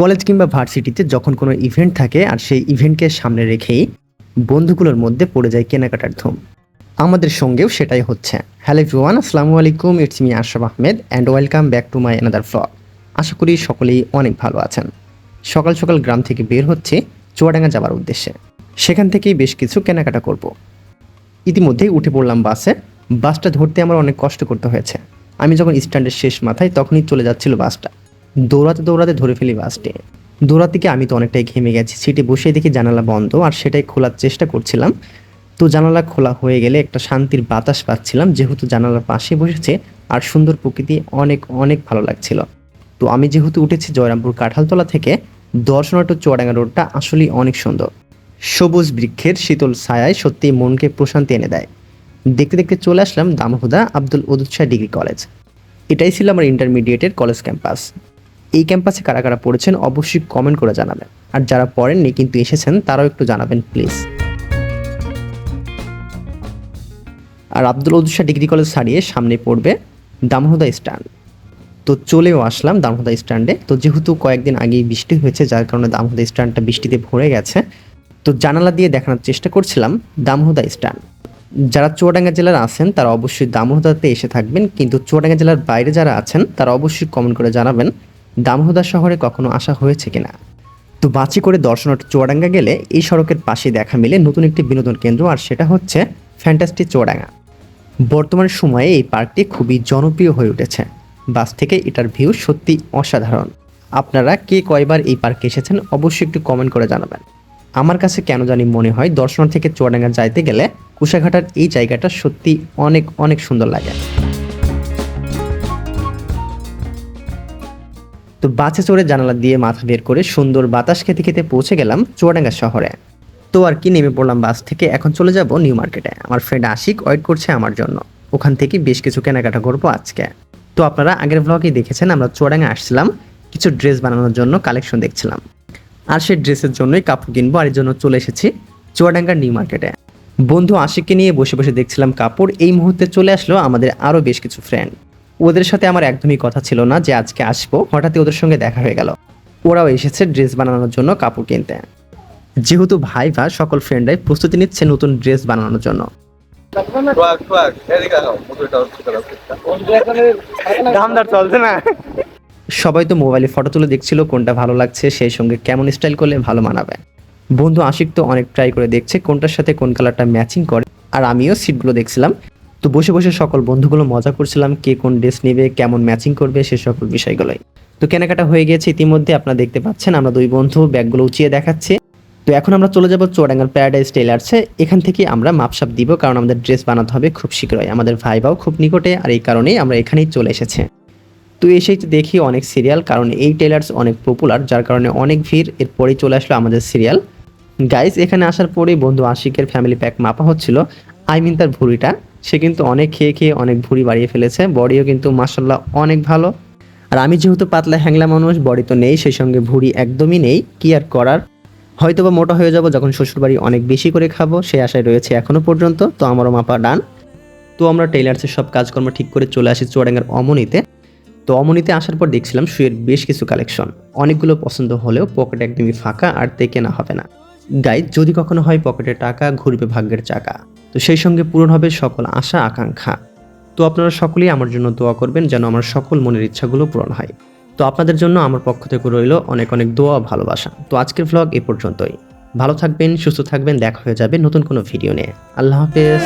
College কিংবা ভার্সিটিতে যখন কোনো ইভেন্ট থাকে আর সেই ইভেন্টকে সামনে রেখেই বন্ধুগুলোর মধ্যে পড়ে যায় কেনাকাটার ধুম। আমাদের সঙ্গেও সেটাই হচ্ছে। হ্যালো এভরিওয়ান আসসালামু আলাইকুম। It's me Ashraf Ahmed and welcome back to my another vlog আশা করি সকলেই অনেক ভালো আছেন। সকাল সকাল গ্রাম থেকে বের হচ্ছে চুয়াডাঙ্গা যাওয়ার উদ্দেশ্যে। সেখান থেকেই বেশ কিছু কেনাকাটা করব। ইতিমধ্যেই উঠে পড়লাম বাসে। বাসটা ধরতে আমার অনেক কষ্ট করতে হয়েছে। আমি যখন স্ট্যান্ডের শেষ মাথায় তখনই চলে যাচ্ছিল বাসটা। দৌড়াতে দৌড়াতে ধরে ফেলি বাসটি দৌড়াতে আমি তো অনেকটাই ঘেমে গেছি, সিটে বসে দেখি জানালা বন্ধ আর সেটাই খোলার চেষ্টা করছিলাম। তো জানালা খোলা হয়ে গেলে একটা শান্তির বাতাস পাচ্ছিলাম, যেহেতু জানালার পাশে বসেছে আর সুন্দর প্রকৃতি অনেক অনেক ভালো লাগছিল। তো আমি যেহেতু উঠেছি জয়রামপুর কাঁঠালতলা থেকে দর্শনাট্য চুয়াডাঙ্গা রোডটা আসলেই অনেক সুন্দর। সবুজ বৃক্ষের শীতল ছায়ায় সত্যি মনকে প্রশান্তি এনে দেয়। দেখতে দেখতে চলে আসলাম দামহুদা আব্দুল শাহ ডিগ্রি কলেজ। এটাই ছিল আমার ইন্টারমিডিয়েটের কলেজ ক্যাম্পাস এই ক্যাম্পাসে কারা কারা পড়েছেন অবশ্যই কমেন্ট করে জানাবেন। আর যারা পড়েননি কিন্তু এসেছেন, তারাও একটু জানাবেন প্লিজ আর আব্দুল শাহ ডিগ্রি কলেজ ছাড়িয়ে সামনে পড়বে দামহুদা স্ট্যান্ড। তো চলেও আসলাম দামহুদা স্ট্যান্ডে। তো যেহেতু কয়েকদিন আগেই বৃষ্টি হয়েছে, যার কারণে দামহুদা স্ট্যান্ডটা বৃষ্টিতে ভরে গেছে। তো জানালা দিয়ে দেখানোর চেষ্টা করছিলাম দামহদা স্ট্যান্ড। যারা চুয়াডাঙ্গা জেলার আছেন, তারা অবশ্যই দামোহদাতে এসে থাকবেন। কিন্তু চুয়াডাঙ্গা জেলার বাইরে যারা আছেন, তারা অবশ্যই কমেন্ট করে জানাবেন। দামোহদা শহরে কখনো আসা হয়েছে কিনা? তো বাঁচি করে দর্শনার্থী চুয়াডাঙ্গা গেলে এই সড়কের পাশে দেখা মিলে নতুন একটি বিনোদন কেন্দ্র, আর সেটা হচ্ছে ফ্যান্টাস্টি চুয়াডাঙ্গা। বর্তমান সময়ে এই পার্কটি খুবই জনপ্রিয় হয়ে উঠেছে। বাস থেকে এটার ভিউ সত্যি অসাধারণ। আপনারা কে কয়বার এই পার্কে এসেছেন অবশ্যই একটু কমেন্ট করে জানাবেন। আমার কাছে কেন জানি মনে হয় দর্শন থেকে চুয়াডাঙ্গা যাইতে গেলে কুশাঘাটার এই জায়গাটা সত্যি অনেক অনেক সুন্দর লাগে। তো বাসে চড়ে জানালা দিয়ে মাথা বের করে সুন্দর বাতাস খেতে খেতে পৌঁছে গেলাম চুয়াডাঙ্গা শহরে। তো আর কি নেমে পড়লাম বাস থেকে, এখন চলে যাব নিউ মার্কেটে। আমার ফ্রেন্ড আশিক ওয়েট করছে আমার জন্য। ওখান থেকে বেশ কিছু কেনাকাটা করব আজকে। তো আপনারা আগের ব্লগেই দেখেছেন, আমরা চুয়াডাঙ্গা আসছিলাম, কিছু ড্রেস বানানোর জন্য কালেকশন দেখছিলাম। আর সেই ড্রেসের জন্যই কাপড় কিনবো, আর এর জন্য চলে এসেছি চুয়াডাঙ্গার নিউ মার্কেটে। বন্ধু আশিককে নিয়ে বসে বসে দেখছিলাম কাপড়, এই মুহূর্তে চলে আসলো আমাদের আরও বেশ কিছু ফ্রেন্ড ওদের সাথে আমার একদমই কথা ছিল না যে আজকে আসব। হঠাৎই ওদের সঙ্গে দেখা হয়ে গেল। ওরাও এসেছে ড্রেস বানানোর জন্য কাপড় কিনতে। যেহেতু ভাই ভা সকল ফ্রেন্ডরাই প্রস্তুতি নিচ্ছে নতুন ড্রেস বানানোর জন্য। সবাই তো মোবাইলে ফটো তুলে দেখছিল কোনটা ভালো লাগছে সেই সঙ্গে কেমন স্টাইল করলে ভালো মানাবে। বন্ধু আশিক তো অনেক ট্রাই করে দেখছে কোনটার সাথে কোন কালারটা ম্যাচিং করে। আর আমিও সিটগুলো দেখছিলাম। তো বসে বসে সকল বন্ধুগুলো মজা করছিলাম, কে কোন ড্রেস নেবে, কেমন ম্যাচিং করবে, সে সকল বিষয়গুলোই। তো কেনাকাটা হয়ে গেছে ইতিমধ্যে, আপনারা দেখতে পাচ্ছেন, আমরা দুই বন্ধু ব্যাগগুলো উঁচিয়ে দেখাচ্ছে। তো এখন আমরা চলে যাব চুয়াডাঙ্গার প্যারাডাইজ টেলার্সে এখান থেকে আমরা মাপসাপ দিব, কারণ আমাদের ড্রেস বানাতে হবে খুব শীঘ্রই। আমাদের ভাইবাও খুব নিকটে, আর এই কারণেই আমরা এখানেই চলে এসেছে। তো এসেই দেখি অনেক সিরিয়াল কারণ এই টেলার্স অনেক পপুলার যার কারণে অনেক ভিড়। এরপরেই চলে আসলো আমাদের সিরিয়াল গাইজ এখানে আসার পরেই বন্ধু আশিকের ফ্যামিলি প্যাক মাপা হচ্ছিল। আই মিন তার ভুঁড়িটা সে কিন্তু অনেক খেয়ে খেয়ে অনেক ভুঁড়ি বাড়িয়ে ফেলেছে। বডিও কিন্তু মাসাল্লাহ অনেক ভালো। আর আমি যেহেতু পাতলা হ্যাংলা মানুষ, বডি তো নেই, সেই সঙ্গে ভুঁড়ি একদমই নেই। কি আর করার? হয়তো বা মোটা হয়ে যাব যখন শ্বশুরবাড়ি অনেক বেশি করে খাব, সে আশায় রয়েছে এখনও পর্যন্ত। তো আমারও মাপা ডান। তো আমরা টেইলার্সের সব কাজকর্ম ঠিক করে চলে আসি চুয়াডাঙ্গার অমনিতে। তো অমনিতে আসার পর দেখছিলাম শুয়ের বেশ কিছু কালেকশন। অনেকগুলো পছন্দ হলেও পকেট একদমই ফাঁকা আর তে কেনা হবে না। গাই যদি কখনো হয় পকেটে টাকা, ঘুরবে ভাগ্যের চাকা। তো সেই সঙ্গে পূরণ হবে সকল আশা, আকাঙ্ক্ষা। তো আপনারা সকলেই আমার জন্য দোয়া করবেন যেন আমার সকল মনের ইচ্ছাগুলো পূরণ হয়। তো আপনাদের জন্য আমার পক্ষ থেকে রইল অনেক অনেক দোয়া ভালোবাসা। তো আজকের ভ্লগ এ পর্যন্তই। ভালো থাকবেন, সুস্থ থাকবেন, দেখা হয়ে যাবে নতুন কোনো ভিডিও নিয়ে। আল্লাহ হাফেজ।